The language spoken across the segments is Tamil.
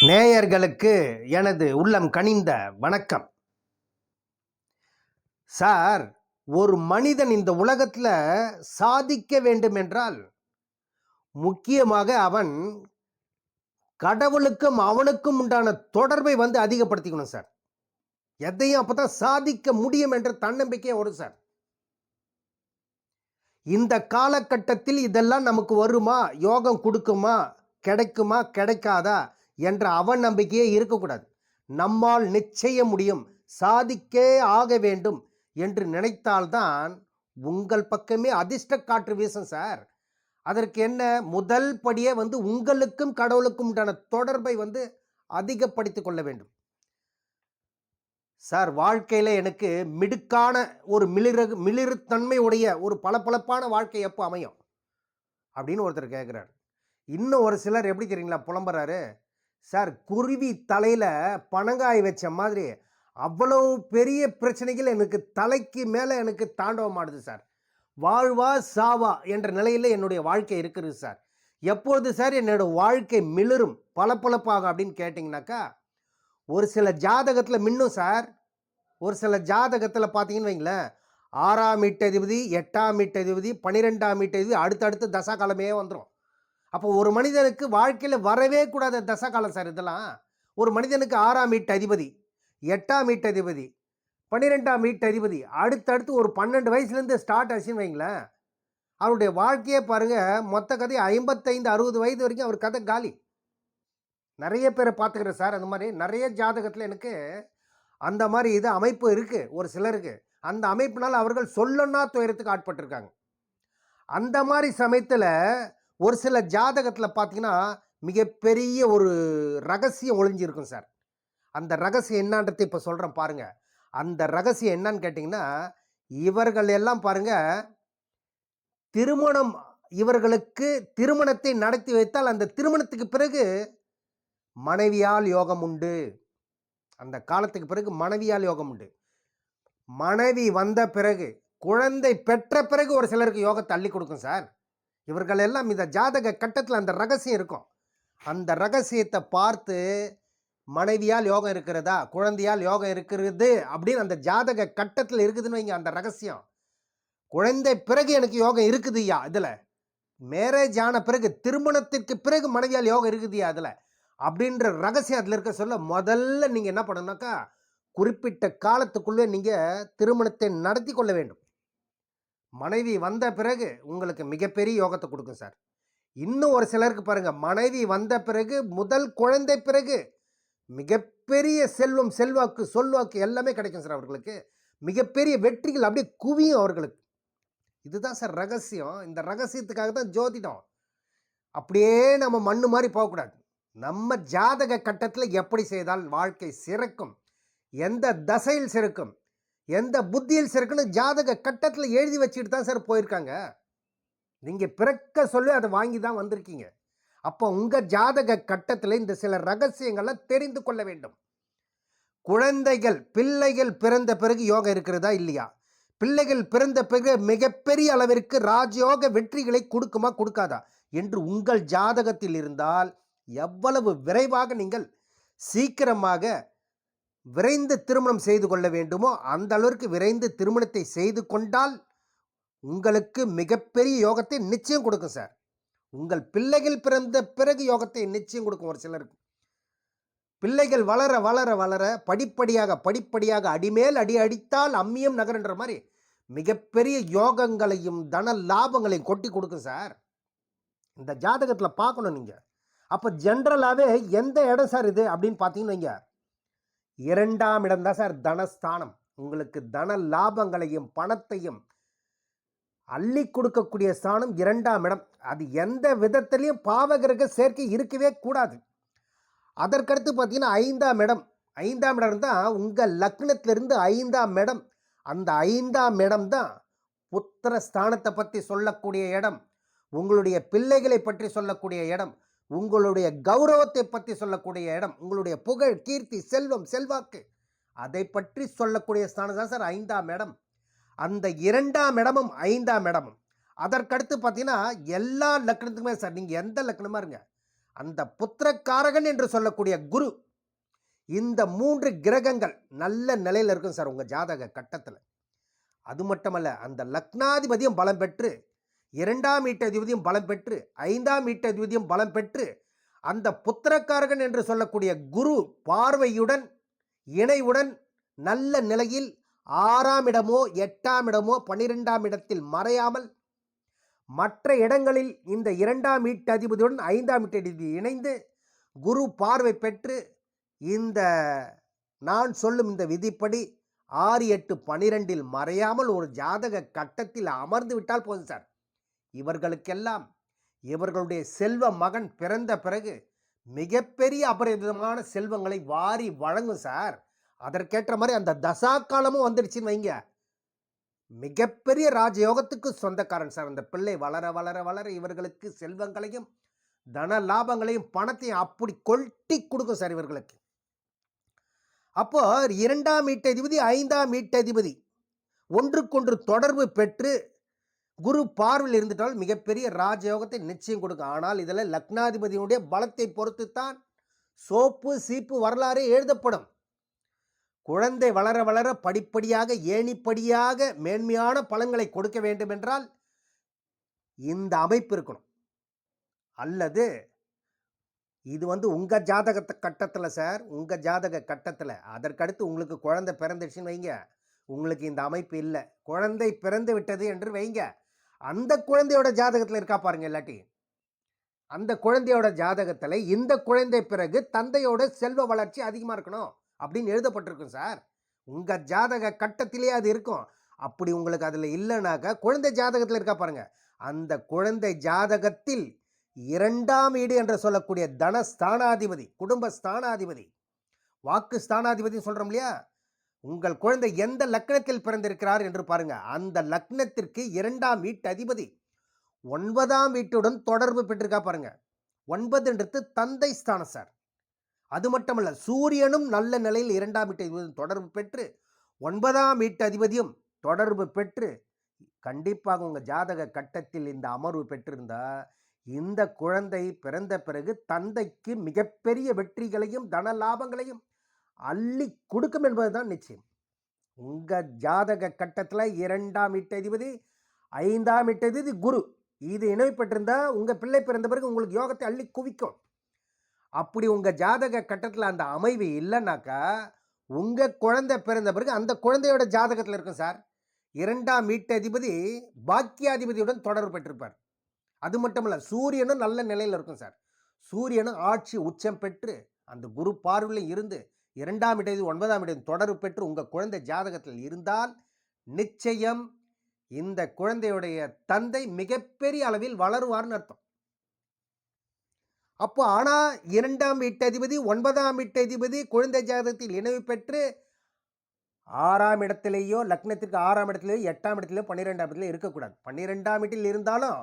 நேயர்களுக்கு எனது உள்ளம் கனிந்த வணக்கம். சார் ஒரு மனிதன் இந்த உலகத்தில் சாதிக்க வேண்டும் என்றால் முக்கியமாக அவன் கடவுளுக்கும் அவனுக்கும் உண்டான தொடர்பை வந்து அதிகப்படுத்திக்கணும் சார். எதையும் அப்பதான் சாதிக்க முடியும் என்ற தன்னம்பிக்கை வரும் சார். இந்த காலகட்டத்தில் இதெல்லாம் நமக்கு வருமா? யோகம் கொடுக்குமா? கிடைக்குமா? கிடைக்காதா? என்ற அவநம்பிக்கையே இருக்கக்கூடாது. நம்மால் நிச்சயம் முடியும் சாதிக்கே ஆக வேண்டும் என்று நினைத்தால்தான் உங்கள் பக்கமே அதிர்ஷ்ட காற்று வீசும் சார். அதற்கு என்ன முதல் படியே வந்து உங்களுக்கும் கடவுளுக்கும் உண்டான தொடர்பை வந்து அதிகப்படுத்திக் கொள்ள வேண்டும். சார் வாழ்க்கையில் எனக்கு மிடுக்கான ஒரு மிளிரகு மிளிருத்தன்மை உடைய ஒரு பளபளப்பான வாழ்க்கை எப்போ அமையும்? அப்படின்னு ஒருத்தர் கேட்குறாரு இன்னும் ஒரு சிலர் எப்படி தெரியுங்களா புலம்புறாரு? சார் குருவி தலையில் பனங்காய் வச்ச மாதிரி அவ்வளோ பெரிய பிரச்சனைகள் எனக்கு தலைக்கு மேலே எனக்கு தாண்டவம் ஆடுது சார். வாழ்வா சாவா என்ற நிலையில் என்னுடைய வாழ்க்கை இருக்குது சார். எப்பொழுது சார் என்னோட வாழ்க்கை மிளரும் பளபளப்பாக அப்படின்னு கேட்டிங்கனாக்கா ஒரு சில ஜாதகத்தில் மின்னும் சார். ஒரு சில ஜாதகத்தில் பார்த்தீங்கன்னு வைங்களேன் ஆறாம் மீட்டதிபதி எட்டாம் மீட்டதிபதி பன்னிரெண்டாம் மீட்டதிபதி அடுத்தடுத்து தசா காலமே வந்துடும் அப்போ ஒரு மனிதனுக்கு வாழ்க்கையில் வரவே கூடாத தசகாலம் சார் இதெல்லாம். ஒரு மனிதனுக்கு ஆறாம் மீட்டு அதிபதி எட்டாம் மீட்டு அதிபதி பன்னிரெண்டாம் மீட்டு அதிபதி அடுத்தடுத்து ஒரு பன்னெண்டு வயசுலேருந்து ஸ்டார்ட் ஆச்சுன்னு வைங்களேன். அவருடைய வாழ்க்கையே பாருங்கள் மொத்த கதை ஐம்பத்தைந்து அறுபது வயது வரைக்கும் அவர் கதை காலி. நிறைய பேரை பார்த்துக்கிறேன் சார் அந்த மாதிரி. நிறைய ஜாதகத்தில் எனக்கு அந்த மாதிரி இது அமைப்பு இருக்குது ஒரு சிலருக்கு அந்த அமைப்பினால் அவர்கள் சொல்லன்னா துயரத்துக்கு ஆட்பட்டிருக்காங்க. அந்த மாதிரி சமயத்தில் ஒரு சில ஜாதகத்தில் பார்த்தீங்கன்னா மிகப்பெரிய ஒரு ரகசியம் ஒளிஞ்சிருக்கும் சார். அந்த ரகசியம் என்னன்றதை இப்போ சொல்கிறேன் பாருங்கள் அந்த ரகசியம் என்னன்னு கேட்டிங்கன்னா இவர்கள் எல்லாம் பாருங்கள் திருமணம் இவர்களுக்கு திருமணத்தை நடத்தி வைத்தால் அந்த திருமணத்துக்கு பிறகு மனைவியால் யோகம் உண்டு. அந்த காலத்துக்கு பிறகு மனைவியால் யோகம் உண்டு. மனைவி வந்த பிறகு குழந்தை பெற்ற பிறகு ஒரு சிலருக்கு யோகத்தை அள்ளி கொடுக்கும் சார். இவர்கள் எல்லாம் இந்த ஜாதக கட்டத்தில் அந்த ரகசியம் இருக்கும். அந்த ரகசியத்தை பார்த்து மனைவியால் யோகம் இருக்கிறதா? குழந்தையால் யோகம் இருக்கிறது? அப்படின்னு அந்த ஜாதக கட்டத்தில் இருக்குதுன்னு வைங்க அந்த ரகசியம். குழந்தை பிறகு எனக்கு யோகம் இருக்குதுயா இதில் மேரேஜ் ஆன பிறகு திருமணத்திற்கு பிறகு மனைவியால் யோகம் இருக்குதுயா அதில்? அப்படின்ற ரகசியம் அதில் இருக்க சொல்ல முதல்ல நீங்கள் என்ன பண்ணணும்னாக்கா குறிப்பிட்ட காலத்துக்குள்ளே நீங்கள் திருமணத்தை நடத்தி கொள்ள வேண்டும். மனைவி வந்த பிறகு உங்களுக்கு மிகப்பெரிய யோகத்தை கொடுக்கும் சார். இன்னும் ஒரு சிலருக்கு பாருங்கள் மனைவி வந்த பிறகு முதல் குழந்தை பிறகு மிகப்பெரிய செல்வம் செல்வாக்கு சொல்வாக்கு எல்லாமே கிடைக்கும் சார் அவர்களுக்கு. மிகப்பெரிய வெற்றிகள் அப்படியே குவியும் அவர்களுக்கு. இதுதான் சார் ரகசியம். இந்த ரகசியத்துக்காக தான் ஜோதிடம். அப்படியே நம்ம மண்ணு மாதிரி போகக்கூடாது. நம்ம ஜாதக கட்டத்தில் எப்படி செய்தால் வாழ்க்கை சிறக்கும்? எந்த தசையில் சிறக்கும்? எந்த புத்தியில் சிறக்குன்னு ஜாதக கட்டத்தில் எழுதி வச்சுட்டு தான் சார் போயிருக்காங்க. நீங்கள் பிறக்க சொல்லி அதை வாங்கி தான் வந்திருக்கீங்க. அப்போ உங்கள் ஜாதக கட்டத்தில் இந்த சில ரகசியங்களை தெரிந்து கொள்ள வேண்டும். குழந்தைகள் பிள்ளைகள் பிறந்த பிறகு யோகம் இருக்கிறதா இல்லையா? பிள்ளைகள் பிறந்த பிறகு மிகப்பெரிய அளவிற்கு ராஜயோக வெற்றிகளை கொடுக்குமா கொடுக்காதா? என்று உங்கள் ஜாதகத்தில் இருந்தால் எவ்வளவு விரைவாக நீங்கள் சீக்கிரமாக விரைந்து திருமணம் செய்து கொள்ள வேண்டுமோ அந்த அளவிற்கு விரைந்து திருமணத்தை செய்து கொண்டால் உங்களுக்கு மிகப்பெரிய யோகத்தை நிச்சயம் கொடுக்கும் சார். உங்கள் பிள்ளைகள் பிறந்த பிறகு யோகத்தை நிச்சயம் கொடுக்கும் ஒரு சிலருக்கு. பிள்ளைகள் வளர வளர வளர படிப்படியாக படிப்படியாக அடிமேல் அடி அடித்தால் அம்மியம் நகரன்ற மாதிரி மிகப்பெரிய யோகங்களையும் தன லாபங்களையும் கொட்டி கொடுக்கும் சார். இந்த ஜாதகத்தில் பார்க்கணும் நீங்கள் அப்போ ஜென்ரலாகவே எந்த இடம் சார் இது அப்படின்னு பார்த்தீங்கன்னு வைங்க. இரண்டாம் இடம் தான் சார் தனஸ்தானம். உங்களுக்கு தன லாபங்களையும் பணத்தையும் அள்ளி கொடுக்கக்கூடிய ஸ்தானம் இரண்டாம் இடம். அது எந்த விதத்திலையும் பாவகிரக சேர்க்கை இருக்கவே கூடாது. அதற்கடுத்து பார்த்தீங்கன்னா ஐந்தாம் இடம். ஐந்தாம் இடம் தான் உங்கள் லக்னத்திலிருந்து ஐந்தாம் இடம். அந்த ஐந்தாம் இடம் தான் புத்திர ஸ்தானத்தை பற்றி சொல்லக்கூடிய இடம். உங்களுடைய பிள்ளைகளை பற்றி சொல்லக்கூடிய இடம். உங்களுடைய கௌரவத்தை பற்றி சொல்லக்கூடிய இடம் உங்களுடைய புகழ் கீர்த்தி செல்வம் செல்வாக்கு. அதை பற்றி சொல்லக்கூடிய ஸ்தானம் தான் சார் ஐந்தாம் இடம். அந்த இரண்டாம் இடமும் ஐந்தாம் இடமும். அதற்கடுத்து பார்த்தீங்கன்னா எல்லா லக்னத்துக்குமே சார் நீங்கள் எந்த லக்னமாக இருங்க. அந்த புத்திரக்காரகன் என்று சொல்லக்கூடிய குரு. இந்த மூன்று கிரகங்கள் நல்ல நிலையில் இருக்கும் சார் உங்கள் ஜாதக கட்டத்தில். அது மட்டுமல்ல அந்த லக்னாதிபதியும் பலம் பெற்று இரண்டாம் வீட்டதிபதியும் பலம் பெற்று ஐந்தாம் வீட்டதிபதியும் பலம் பெற்று அந்த புத்திரக்காரகன் என்று சொல்லக்கூடிய குரு பார்வையுடன் இணைவுடன் நல்ல நிலையில் ஆறாம் இடமோ எட்டாம் இடமோ பன்னிரெண்டாம் இடத்தில் மறையாமல் மற்ற இடங்களில் இந்த இரண்டாம் வீட்டதிபதியுடன் ஐந்தாம் வீட்டதிபதி இணைந்து குரு பார்வை பெற்று இந்த நான் சொல்லும் இந்த விதிப்படி ஆறு எட்டு பனிரெண்டில் மறையாமல் ஒரு ஜாதக கட்டத்தில் அமர்ந்து விட்டால் போதும் சார். இவர்களுக்கெல்லாம் இவர்களுடைய செல்வ மகன் பிறந்த பிறகு மிகப்பெரிய அபரிதமான செல்வங்களை வாரி வழங்கும் சார். அதற்கேற்ற மாதிரி அந்த தசா காலமும் வந்துடுச்சுன்னு வைங்க. மிகப்பெரிய ராஜயோகத்துக்கு சொந்தக்காரன் சார். அந்த பிள்ளை வளர வளர வளர இவர்களுக்கு செல்வங்களையும் தன லாபங்களையும் பணத்தையும் அப்படி கொட்டி கொடுக்கும் சார் இவர்களுக்கு. அப்போ இரண்டாம் மீட்டதிபதி ஐந்தாம் மீட்டதிபதி ஒன்றுக்கொன்று தொடர்பு பெற்று குரு பார்வையில் இருந்துட்டால் மிகப்பெரிய ராஜயோகத்தை நிச்சயம் கொடுக்கும். ஆனால் இதில் லக்னாதிபதியினுடைய பலத்தை பொறுத்து தான் சோப்பு சீப்பு வரலாறே எழுதப்படும். குழந்தை வளர வளர படிப்படியாக ஏணிப்படியாக மேன்மையான பலன்களை கொடுக்க வேண்டும் என்றால் இந்த அமைப்பு இருக்கணும். அல்லது இது வந்து உங்கள் ஜாதகத்தை கட்டத்தில் சார் உங்கள் ஜாதக கட்டத்தில். அதற்கடுத்து உங்களுக்கு குழந்தை பிறந்துடுச்சுன்னு வைங்க. உங்களுக்கு இந்த அமைப்பு இல்லை. குழந்தை பிறந்து விட்டது என்று வைங்க. அந்த குழந்தையோட ஜாதகத்தில் இருக்கா பாருங்க இல்லாட்டி. அந்த குழந்தையோட ஜாதகத்தில் இந்த குழந்தை பிறகு தந்தையோட செல்வ வளர்ச்சி அதிகமாக இருக்கணும் அப்படின்னு எழுதப்பட்டிருக்கும் சார். உங்கள் ஜாதக கட்டத்திலே அது இருக்கும். அப்படி உங்களுக்கு அதில் இல்லைனாக்கா குழந்தை ஜாதகத்தில் இருக்கா பாருங்க. அந்த குழந்தை ஜாதகத்தில் இரண்டாம் ஈடு என்று சொல்லக்கூடிய தன ஸ்தானாதிபதி குடும்ப ஸ்தானாதிபதி வாக்கு ஸ்தானாதிபதி சொல்கிறோம் இல்லையா? உங்கள் குழந்தை எந்த லக்னத்தில் பிறந்திருக்கிறார் என்று பாருங்க. அந்த லக்னத்திற்கு இரண்டாம் வீட்டு அதிபதி. ஒன்பதாம் வீட்டுடன் தொடர்பு பெற்றிருக்கா பாருங்க. ஒன்பதுன்றது தந்தை ஸ்தானம் சார். அது மட்டுமல்ல சூரியனும் நல்ல நிலையில் இரண்டாம் வீட்டு அதிபதியும் தொடர்பு பெற்று ஒன்பதாம் வீட்டு அதிபதியும் தொடர்பு பெற்று கண்டிப்பாக உங்கள் ஜாதக கட்டத்தில் இந்த அமர்வு பெற்றிருந்தா இந்த குழந்தை பிறந்த பிறகு தந்தைக்கு மிகப்பெரிய வெற்றிகளையும் தன லாபங்களையும் அள்ளி கொடுக்கும் என்பதுதான் நிச்சயம். உங்கள் ஜாதக கட்டத்தில் இரண்டாம் இட்டதிபதி ஐந்தாம் இட்டதிபதி குரு. இது இணைப்பட்டிருந்தால் உங்கள் பிள்ளை பிறந்த பிறகு உங்களுக்கு யோகத்தை அள்ளி குவிக்கும். அப்படி உங்கள் ஜாதக கட்டத்தில் அந்த அமைவு இல்லைனாக்கா உங்கள் குழந்தை பிறந்த பிறகு அந்த குழந்தையோட ஜாதகத்தில் இருக்கும் சார். இரண்டாம் வீட்டதிபதி பாக்கியாதிபதியுடன் தொடர்பு பெற்றிருப்பார். அது மட்டுமல்ல சூரியனும் நல்ல நிலையில் இருக்கும் சார். சூரியனும் ஆட்சி உச்சம் பெற்று அந்த குரு பார்வையில் இருந்து இரண்டாம் இடது ஒன்பதாம் இடம் தொடர்பு பெற்று உங்கள் குழந்தை ஜாதகத்தில் இருந்தால் நிச்சயம் இந்த குழந்தையுடைய தந்தை மிகப்பெரிய அளவில் வளருவார்னு அர்த்தம். அப்போ ஆனால் இரண்டாம் வீட்டதிபதி ஒன்பதாம் வீட்டதிபதி குழந்தை ஜாதகத்தில் இணைவு பெற்று ஆறாம் இடத்திலேயோ லக்னத்திற்கு ஆறாம் இடத்துலையோ எட்டாம் இடத்துலையோ பன்னிரெண்டாம் இடத்துல இருக்கக்கூடாது. பன்னிரெண்டாம் வீட்டில் இருந்தாலும்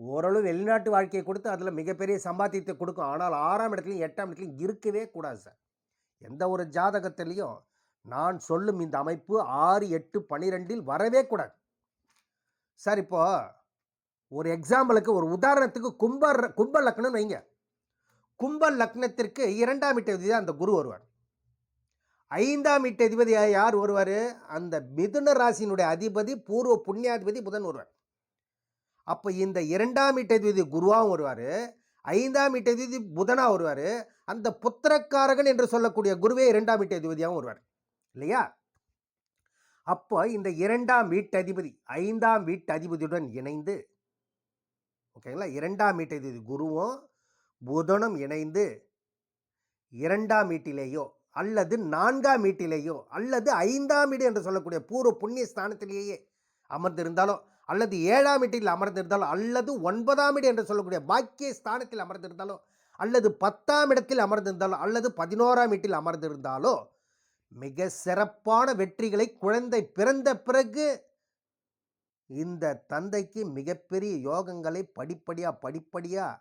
ஓரளவு வெளிநாட்டு வாழ்க்கையை கொடுத்து அதில் மிகப்பெரிய சம்பாத்தியத்தை கொடுக்கும். ஆனால் ஆறாம் இடத்துலையும் எட்டாம் இடத்துலையும் இருக்கவே கூடாது சார். எந்த ஒரு ஜாதகத்திலையும் நான் சொல்லும் இந்த அமைப்பு ஆறு எட்டு பனிரெண்டில் வரவே கூடாது. சார் இப்போ ஒரு எக்ஸாம்பிளுக்கு ஒரு உதாரணத்துக்கு கும்ப கும்ப லக்னம் வைங்க. கும்ப லக்னத்திற்கு இரண்டாம் வீட்டு அதிபதி அந்த குரு வருவார். ஐந்தாம் வீட்டு அதிபதி யார் வருவார்? அந்த மிதுன ராசியினுடைய அதிபதி பூர்வ புண்ணியாதிபதி புதன் வருவார். அப்போ இந்த இரண்டாம் வீட்டதிபதி குருவாகவும் வருவார். ஐந்தாம் வீட்டதிபதி புதனாக வருவார். அந்த புத்திரக்காரகன் என்று சொல்லக்கூடிய குருவே இரண்டாம் வீட்டதிபதியாகவும் வருவார். இல்லையா? அப்போ இந்த இரண்டாம் வீட்டதிபதி ஐந்தாம் வீட்டு அதிபதியுடன் இணைந்து ஓகேங்களா இரண்டாம் வீட்டதிபதி குருவும் புதனும் இணைந்து இரண்டாம் வீட்டிலேயோ அல்லது நான்காம் வீட்டிலேயோ அல்லது ஐந்தாம் வீடு என்று சொல்லக்கூடிய பூர்வ புண்ணிய ஸ்தானத்திலேயே அமர்ந்திருந்தாலும் அல்லது ஏழாம் வீட்டில் அமர்ந்திருந்தாலோ அல்லது ஒன்பதாம் வீடு என்று சொல்லக்கூடிய பாக்கிய ஸ்தானத்தில் அமர்ந்திருந்தாலோ அல்லது பத்தாம் இடத்தில் அமர்ந்திருந்தாலோ அல்லது பதினோராம் வீட்டில் அமர்ந்திருந்தாலோ மிக சிறப்பான வெற்றிகளை குழந்தை பிறந்த பிறகு இந்த தந்தைக்கு மிகப்பெரிய யோகங்களை படிப்படியாக படிப்படியாக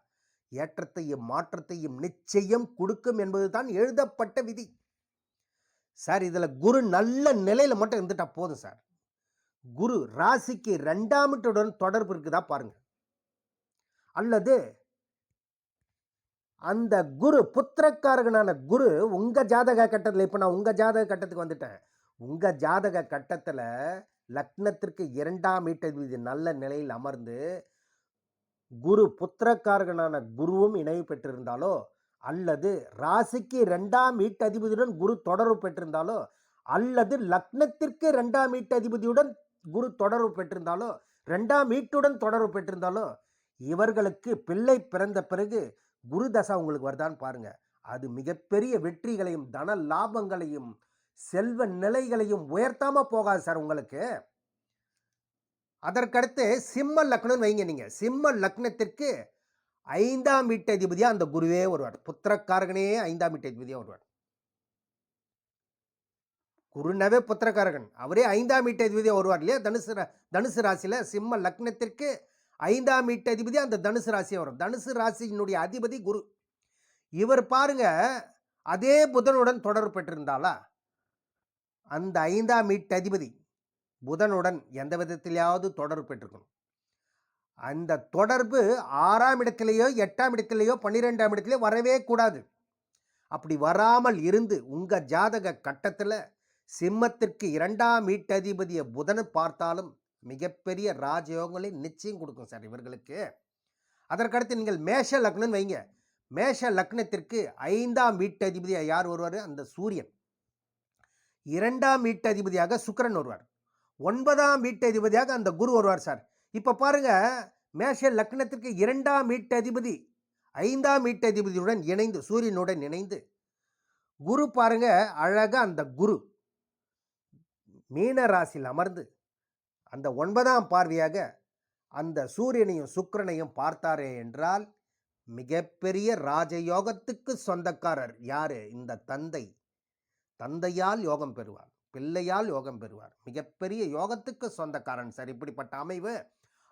ஏற்றத்தையும் மாற்றத்தையும் நிச்சயம் கொடுக்கும் என்பது தான் எழுதப்பட்ட விதி. சார் இதில் குரு நல்ல நிலையில் மட்டும் இருந்துட்டால் போதும் சார். குரு ராசிக்கு ரெண்டாம் வீட்டுடன் தொடர்பு இருக்குதா பாருங்க. அல்லது அந்த குரு புத்திரக்காரகனான குரு உங்க ஜாதக கட்டத்தில் இப்போ நான் உங்க ஜாதக கட்டத்துக்கு வந்துட்டேன். உங்க ஜாதக கட்டத்தில் லக்னத்திற்கு இரண்டாம் வீட்டு நல்ல நிலையில் அமர்ந்து குரு புத்திரக்காரகனான குருவும் இணைவு பெற்றிருந்தாலோ அல்லது ராசிக்கு ரெண்டாம் வீட்டதிபதியுடன் குரு தொடர்பு பெற்றிருந்தாலோ அல்லது லக்னத்திற்கு ரெண்டாம் வீட்டதிபதியுடன் குரு தொடர்பு பெற்றிருந்தாலோ ரெண்டாம் வீட்டுடன் தொடர்பு பெற்றிருந்தாலோ இவர்களுக்கு பிள்ளை பிறந்த பிறகு குரு தசா உங்களுக்கு வருதான்னு பாருங்க. அது மிகப்பெரிய வெற்றிகளையும் தன லாபங்களையும் செல்வ நிலைகளையும் உயர்த்தாம போகாது சார் உங்களுக்கு. அதற்கடுத்து சிம்ம லக்னம் வைங்க நீங்க. சிம்ம லக்னத்திற்கு ஐந்தாம் வீட்டதிபதியா அந்த குருவே வருவார். புத்திரக்காரகனே ஐந்தாம் வீட்டதிபதியா வருவார். குருனவே புத்திரக்காரகன். அவரே ஐந்தாம் வீட்டதிபதியா வருவார் இல்லையா? தனுசு தனுசு ராசியில் சிம்ம லக்னத்திற்கு ஐந்தாம் வீட்டு அதிபதி அந்த தனுசு ராசியாக வரும். தனுசு ராசியினுடைய அதிபதி குரு. இவர் பாருங்க அதே புதனுடன் தொடர்பு பெற்றிருந்தாலா அந்த ஐந்தாம் வீட்டதிபதி புதனுடன் எந்த விதத்திலேயாவது தொடர்பு பெற்றிருக்கணும். அந்த தொடர்பு ஆறாம் இடத்திலேயோ எட்டாம் இடத்திலேயோ பன்னிரெண்டாம் இடத்துலையோ வரவே கூடாது. அப்படி வராமல் இருந்து உங்கள் ஜாதக கட்டத்தில் சிம்மத்திற்கு இரண்டாம் வீட்டதிபதியை புதனை பார்த்தாலும் மிகப்பெரிய ராஜயோகங்களை நிச்சயம் கொடுக்கும் சார் இவர்களுக்கு. அதற்கடுத்து நீங்கள் மேஷ லக்னம் வைங்க. மேஷ லக்னத்திற்கு ஐந்தாம் வீட்டதிபதியாக யார் வருவார்? அந்த சூரியன். இரண்டாம் வீட்டதிபதியாக சுக்கிரன் வருவார். ஒன்பதாம் வீட்டதிபதியாக அந்த குரு வருவார் சார். இப்போ பாருங்கள் மேஷ லக்னத்திற்கு இரண்டாம் வீட்டதிபதி ஐந்தாம் வீட்டதிபதியுடன் இணைந்து சூரியனுடன் இணைந்து குரு பாருங்க அழகாக அந்த குரு. மீன ராசியில் அமர்ந்து அந்த ஒன்பதாம் பார்வையாக அந்த சூரியனையும் சுக்கிரனையும் பார்த்தாரே என்றால் மிகப்பெரிய ராஜயோகத்துக்கு சொந்தக்காரர் யாரு? இந்த தந்தை. தந்தையால் யோகம் பெறுவார் பிள்ளையால் யோகம் பெறுவார். மிகப்பெரிய யோகத்துக்கு சொந்தக்காரன் சார் இப்படிப்பட்ட அமைவு.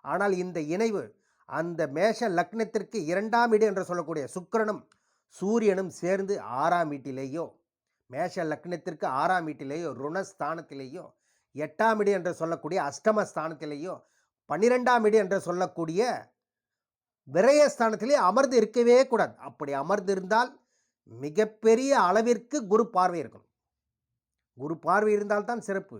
ஆனால் இந்த இணைவு அந்த மேஷ லக்னத்திற்கு இரண்டாம் இடு என்று சொல்லக்கூடிய சுக்கிரனும் சூரியனும் சேர்ந்து ஆறாம் வீட்டிலேயோ மேஷ லக்னத்திற்கு ஆறாம் வீட்டிலேயோ ருணஸ்தானத்திலேயோ எட்டாம் இடி என்று சொல்லக்கூடிய அஷ்டம ஸ்தானத்திலேயோ பன்னிரெண்டாம் இடி என்று சொல்லக்கூடிய விரயஸ்தானத்திலே அமர்ந்து இருக்கவே கூடாது. அப்படி அமர்ந்து இருந்தால் மிகப்பெரிய அளவிற்கு குரு பார்வை இருக்கணும். குரு பார்வை இருந்தால்தான் சிறப்பு.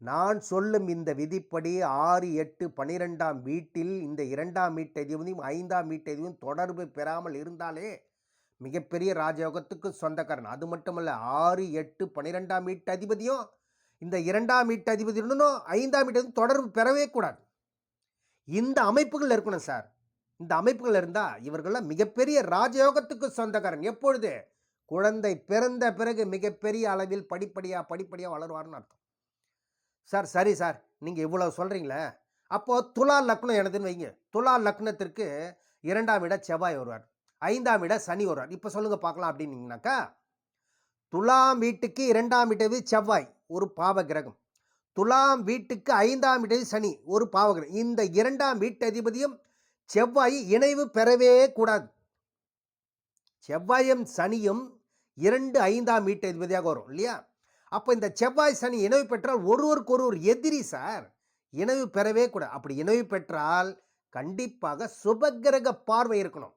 நான் சொல்லும் இந்த விதிப்படி ஆறு எட்டு பன்னிரெண்டாம் வீட்டில் இந்த இரண்டாம் வீட்டதிபதியும் ஐந்தாம் வீட்டதிபதியும் தொடர்பு பெறாமல் இருந்தாலே மிகப்பெரிய ராஜயோகத்துக்கு சொந்தக்காரன். அது மட்டுமல்ல ஆறு எட்டு பன்னிரெண்டாம் வீட்டு அதிபதியும் இந்த இரண்டாம் வீட்டு அதிபதியுடனும் ஐந்தாம் வீட்டு தொடர்பு பெறவே கூடாது. இந்த அமைப்புகள் இருக்கணும் சார். இந்த அமைப்புகள் இருந்தால் இவர்கள்லாம் மிகப்பெரிய ராஜயோகத்துக்கு சொந்தக்காரன். எப்பொழுது? குழந்தை பிறந்த பிறகு மிகப்பெரிய அளவில் படிப்படியாக படிப்படியாக வளருவார்னு அர்த்தம். சார் சரி சார். நீங்கள் இவ்வளோ சொல்கிறீங்களே அப்போது துலா லக்னம் எனதுன்னு வைங்க. துலா லக்னத்திற்கு இரண்டாம் இட செவ்வாய் வருவார். ஐந்தாம் இட சனி வருவார் இப்போ சொல்லுங்கள் பார்க்கலாம் அப்படின்னீங்கனாக்கா துலாம் வீட்டுக்கு இரண்டாம் வீட்டது செவ்வாய் ஒரு பாவ கிரகம். துலாம் வீட்டுக்கு ஐந்தாம் வீட்டது சனி ஒரு பாவ கிரகம். இந்த இரண்டாம் வீட்டு அதிபதியும் செவ்வாய் இணைவு பெறவே கூடாது. செவ்வாயும் சனியும் இரண்டு ஐந்தாம் வீட்டு அதிபதியாக வரும் இல்லையா? அப்போ இந்த செவ்வாய் சனி இணைவு பெற்றால் ஒருவருக்கு ஒருவர் எதிரி சார் இணைவு பெறவே கூடாது. அப்படி இணைவு பெற்றால் கண்டிப்பாக சுபகிரக பார்வை இருக்கணும்.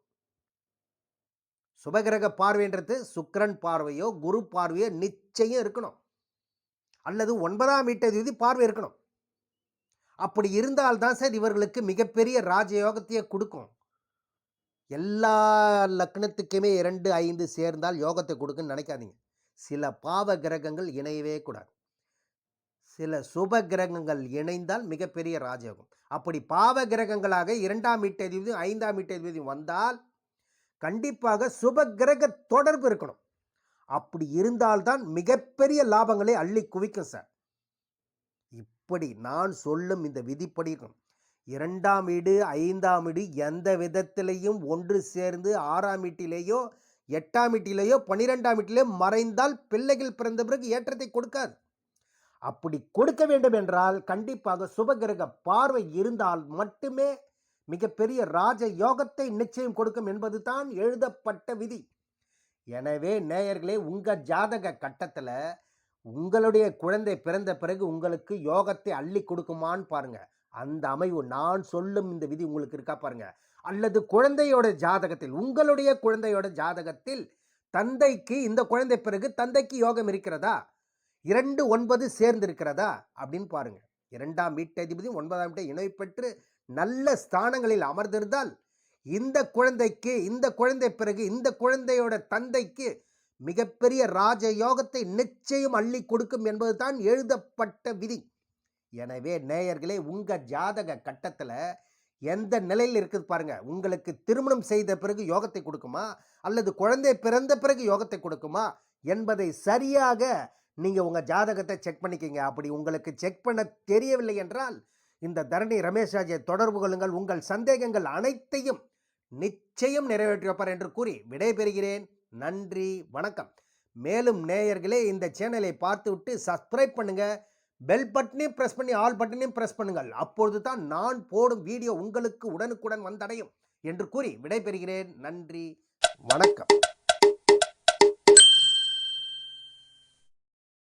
சுபகிரக பார்வைன்றது சுக்கிரன் பார்வையோ குரு பார்வையோ நிச்சயம் இருக்கணும். அல்லது ஒன்பதாம் வீட்டதிபதி பார்வை இருக்கணும். அப்படி இருந்தால்தான் சார் இவர்களுக்கு மிகப்பெரிய ராஜயோகத்தையே கொடுக்கும். எல்லா லக்னத்துக்குமே இரண்டு ஐந்து சேர்ந்தால் யோகத்தை கொடுக்குன்னு நினைக்காதீங்க. சில பாவ கிரகங்கள் இணையவே கூடாது. சில சுப கிரகங்கள் இணைந்தால் மிகப்பெரிய ராஜயோகம். அப்படி பாவ கிரகங்களாக இரண்டாம் வீட்டதிபதி ஐந்தாம் வீட்டதிபதி வந்தால் கண்டிப்பாக சுப கிரக தொடர்பு இருக்கணும். அப்படி இருந்தால்தான் மிகப்பெரிய லாபங்களை அள்ளி குவிக்கும் சார். இப்படி நான் சொல்லும் இந்த விதிப்படி இருக்கும் இரண்டாம் வீடு ஐந்தாம் வீடு எந்த விதத்திலையும் ஒன்று சேர்ந்து ஆறாம் வீட்டிலேயோ எட்டாம் வீட்டிலேயோ பன்னிரெண்டாம் வீட்டிலேயோ மறைந்தால் பிள்ளைகள் பிறந்த பிறகு ஏற்றத்தை கொடுக்காது. அப்படி கொடுக்க வேண்டும் என்றால் கண்டிப்பாக சுபகிரக பார்வை இருந்தால் மட்டுமே மிகப்பெரிய ராஜ யோகத்தை நிச்சயம் கொடுக்கும் என்பது தான் எழுதப்பட்ட விதி. எனவே நேயர்களே உங்கள் ஜாதக கட்டத்தில் உங்களுடைய குழந்தை பிறந்த பிறகு உங்களுக்கு யோகத்தை அள்ளி கொடுக்குமான்னு பாருங்க. அந்த அமைவு நான் சொல்லும் இந்த விதி உங்களுக்கு இருக்கா பாருங்க. அல்லது குழந்தையோட ஜாதகத்தில் உங்களுடைய குழந்தையோட ஜாதகத்தில் தந்தைக்கு இந்த குழந்தை பிறகு தந்தைக்கு யோகம் இருக்கிறதா? இரண்டு ஒன்பது சேர்ந்து இருக்கிறதா அப்படின்னு பாருங்க. இரண்டாம் வீட்டதிபதி ஒன்பதாம் வீட்டை இணை பெற்று நல்ல ஸ்தானங்களில் அமர்ந்திருந்தால் இந்த குழந்தைக்கு இந்த குழந்தை பிறகு இந்த குழந்தையோட தந்தைக்கு மிகப்பெரிய ராஜ யோகத்தை நிச்சயம் அள்ளி கொடுக்கும் என்பதுதான் எழுதப்பட்ட விதி. எனவே நேயர்களே உங்க ஜாதக கட்டத்தில் எந்த நிலையில் இருக்குது பாருங்க. உங்களுக்கு திருமணம் செய்த பிறகு யோகத்தை கொடுக்குமா? அல்லது குழந்தை பிறந்த பிறகு யோகத்தை கொடுக்குமா? என்பதை சரியாக நீங்க உங்க ஜாதகத்தை செக் பண்ணிக்கங்க. அப்படி உங்களுக்கு செக் பண்ண தெரியவில்லை என்றால் இந்த தரணி ரமேஷ்ராஜை தொடர்பு கொள்ளுங்கள். உங்கள் சந்தேகங்கள் அனைத்தையும் நிச்சயம் நிறைவேற்றி வைப்பார் என்று கூறி விடைபெறுகிறேன். நன்றி வணக்கம். மேலும் நேயர்களே இந்த சேனலை பார்த்துவிட்டு சப்ஸ்கிரைப் பண்ணுங்கள் பெல் பட்டனையும் ப்ரெஸ் பண்ணி ஆல் பட்டனையும் ப்ரெஸ் பண்ணுங்கள். அப்பொழுது தான் நான் போடும் வீடியோ உங்களுக்கு உடனுக்குடன் வந்தடையும் என்று கூறி விடைபெறுகிறேன். நன்றி வணக்கம்.